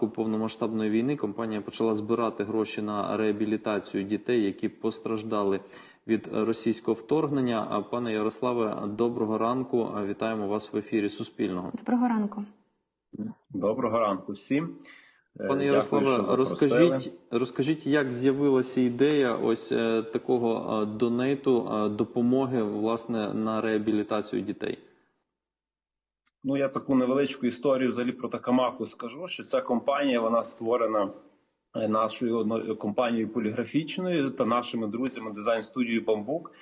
початку повномасштабної війни компанія почала збирати гроші на реабілітацію дітей, які постраждали від російського вторгнення. А, Пане Ярославе, доброго ранку. Вітаємо вас в ефірі Суспільного. Доброго ранку. Доброго ранку всім. Е, Пане Ярославе, розкажіть, розкажіть, як з'явилася ідея ось е, такого е, донейту допомоги власне на реабілітацію дітей? Ну, я таку невеличку історію взагалі про Такамаку скажу, що ця компанія вона створена е, нашою компанією поліграфічною та нашими друзями дизайн-студією Бамбук.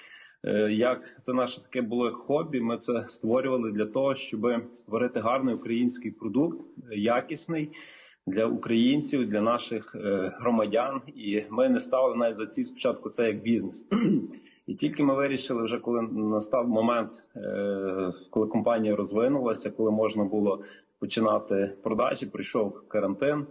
Е, Як це наше таке було як хобі, ми це створювали для того, щоб створити гарний український продукт, е, якісний для українців, для наших громадян. І ми не ставили навіть за ціль спочатку це як бізнес. І тільки ми вирішили, вже коли настав момент, е, коли компанія розвинулася, коли можна було починати продажі, прийшов карантин,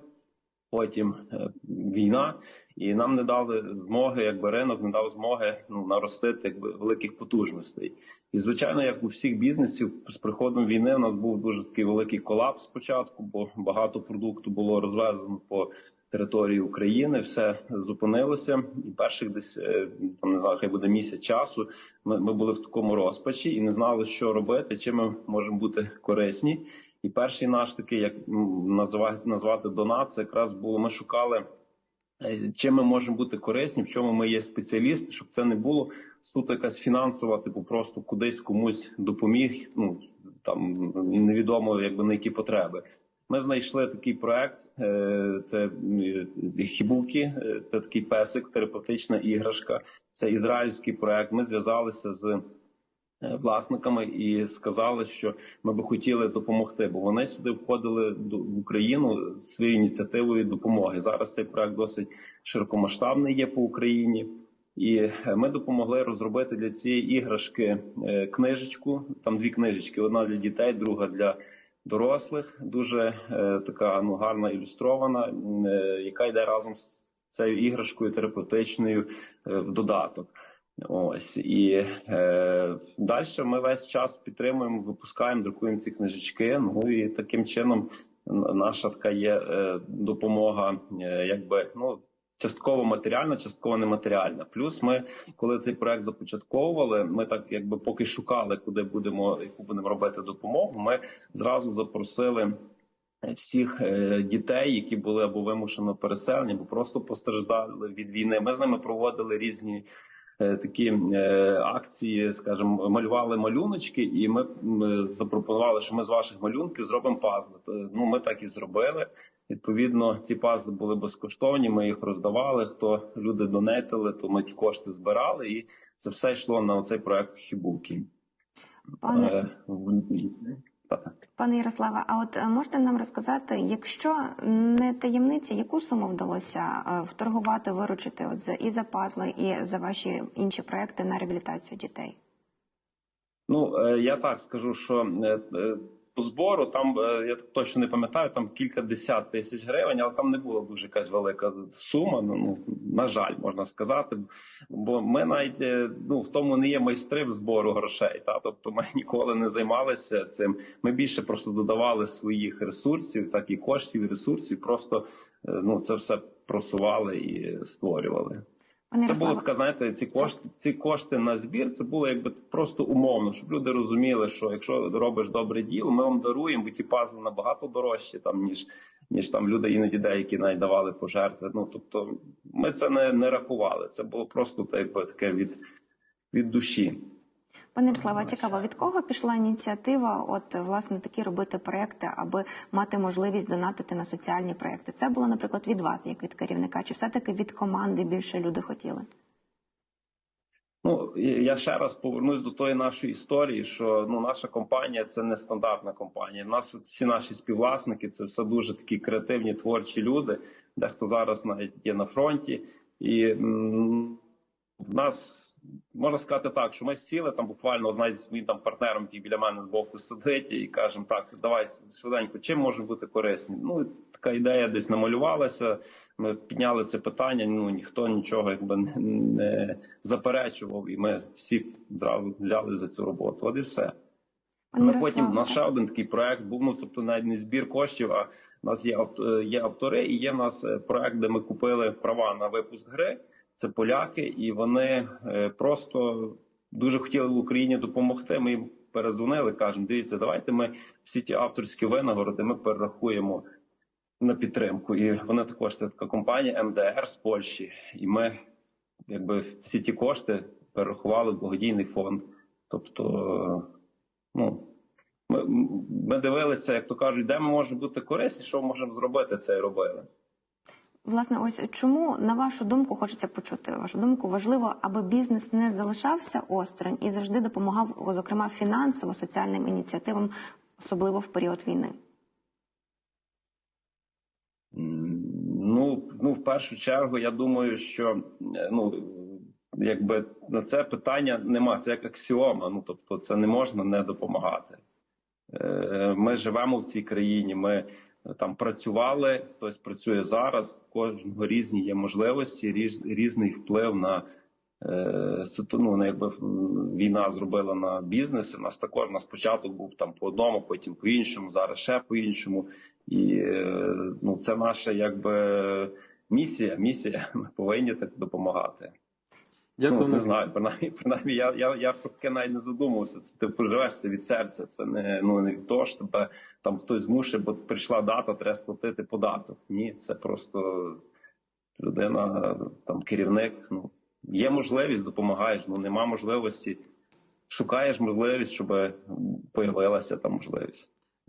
потім е, війна, і нам не дали змоги, якби ринок не дав змоги ну, наростити якби великих потужностей. І звичайно, як у всіх бізнесів, з приходом війни у нас був дуже такий великий колапс спочатку, бо багато продукту було розвезено по території України, все зупинилося. І перших десь е, там не знаю, хай буде місяць часу. Ми, ми були в такому розпачі і не знали, що робити, чим ми можемо бути корисні. І перший наш такий, як називати, назвати донат, це якраз було. Ми шукали. е, Чим ми можемо бути корисні, в чому ми є спеціалісти, щоб це не було суто якась фінансова, типу просто кудись комусь допоміг. Ну там невідомо, якби на які потреби. Ми знайшли такий проект. е, Це м, хібуки, е, це такий песик, терапевтична іграшка. Це ізраїльський проект. Ми зв'язалися з е, власниками і сказали, що ми би хотіли допомогти, бо вони сюди входили в Україну з своєю ініціативою допомоги. Зараз цей проект досить широкомасштабний є по Україні. І е, ми допомогли розробити для цієї іграшки е, книжечку. Там дві книжечки: одна для дітей, друга для дорослих. Дуже е, така ну гарна ілюстрована, е, яка йде разом з цією іграшкою терапевтичною е, в додаток. Ось і е, далі ми весь час підтримуємо, випускаємо, друкуємо ці книжечки. Ну і таким чином наша така є е, допомога, е, якби ну частково матеріальна, частково нематеріальна. Плюс ми, коли цей проект започатковували, ми так якби поки шукали, куди будемо яку будемо робити допомогу. Ми зразу запросили. Всіх е, дітей, які були або вимушено переселені, або просто постраждали від війни. Ми з ними проводили різні такі е, акції, скажімо, малювали малюночки, і ми запропонували, що ми з ваших малюнків зробимо пазли. Е, Ну, ми так і зробили. Відповідно, ці пазли були безкоштовні. Ми їх роздавали. Хто люди донетили, то ми ті кошти збирали, і це все йшло на цей проект Хібуки. Пане, Е. пане Ярославе, а от е, можете нам розказати, якщо не таємниця, яку суму вдалося е, вторгувати, виручити от за і за пазли, і за ваші інші проекти на реабілітацію дітей? Ну е, я так скажу, що збору там е, я точно не пам'ятаю, там кілька десят тисяч гривень, але там не була дуже якась велика сума. Ну ну, на жаль, можна сказати. Бо ми навіть е, ну в тому не є майстри в збору грошей. Та тобто ми ніколи не займалися цим. Ми більше просто додавали своїх ресурсів, так і коштів, і ресурсів. Просто е, ну це все просували і створювали. Пане Це було така, знаєте, ці кошти, ці кошти на збір. Це було якби просто умовно, щоб люди розуміли, що якщо робиш добре діло, ми вам даруємо, бо ті пазли набагато дорожчі, там ніж ніж там люди іноді деякі навіть давали пожертви. Ну тобто, ми це не, не рахували. Це було просто так, якби таке від, від душі. Пане Ярославе, цікаво, від кого пішла ініціатива, от власне такі робити проекти, аби мати можливість донатити на соціальні проекти? Це було, наприклад, від вас, як від керівника, чи все-таки від команди більше люди хотіли? Ну я ще раз повернусь до тої нашої історії, що ну наша компанія це не стандартна компанія. В нас всі наші співвласники це все дуже такі креативні творчі люди. Дехто зараз навіть є на фронті, і в нас можна сказати так, що ми сіли там буквально з своїм там партнером, який біля мене з боку сидить, і кажемо так, давай швиденько, чим може бути корисні. Ну така ідея десь намалювалася. Ми підняли це питання. Ну ніхто нічого якби не, не заперечував, і ми всі зразу взяли за цю роботу. От і все. Ми потім Ярославе, на ще один такий проект був. Ну тобто навіть не збір коштів. А в нас є є автори, і є в нас е, проект, де ми купили права на випуск гри. Це поляки, і вони е, просто дуже хотіли в Україні допомогти. Ми їм перезвонили, кажемо: дивіться, давайте ми всі ті авторські винагороди ми перерахуємо на підтримку. І вони також це така компанія МДР з Польщі. І ми якби всі ті кошти перерахували в благодійний фонд. Тобто, ну. Ми, ми дивилися, як то кажуть, де ми можемо бути корисні, що ми можемо зробити, це і робили. Власне, ось чому на вашу думку хочеться почути вашу думку важливо, аби бізнес не залишався осторонь і завжди допомагав, зокрема, фінансово соціальним ініціативам, особливо в період війни. Ну, ну, в першу чергу, я думаю, що е, ну, якби на це питання нема. Це як аксіома. Ну, тобто, це не можна не допомагати. Е, Ми живемо в цій країні. Ми е, там працювали, хтось працює зараз. Кожного різні є можливості, різ- різний вплив на е, ну, якби війна зробила на бізнес. У нас також на спочатку був там по одному, потім по іншому, зараз ще по іншому. І ну, це наша якби місія. Місія. Ми повинні так допомагати. Ну, не знаю, принаймні, принаймні я, я, я про таке навіть не задумувався. Це ти проживеш це від серця. Це не ну не від того, що тебе там хтось змушує, бо прийшла дата, треба сплатити податок. Ні, це просто людина, там керівник. Ну є можливість, допомагаєш. Ну нема можливості. Шукаєш можливість, щоб появилася та можливість.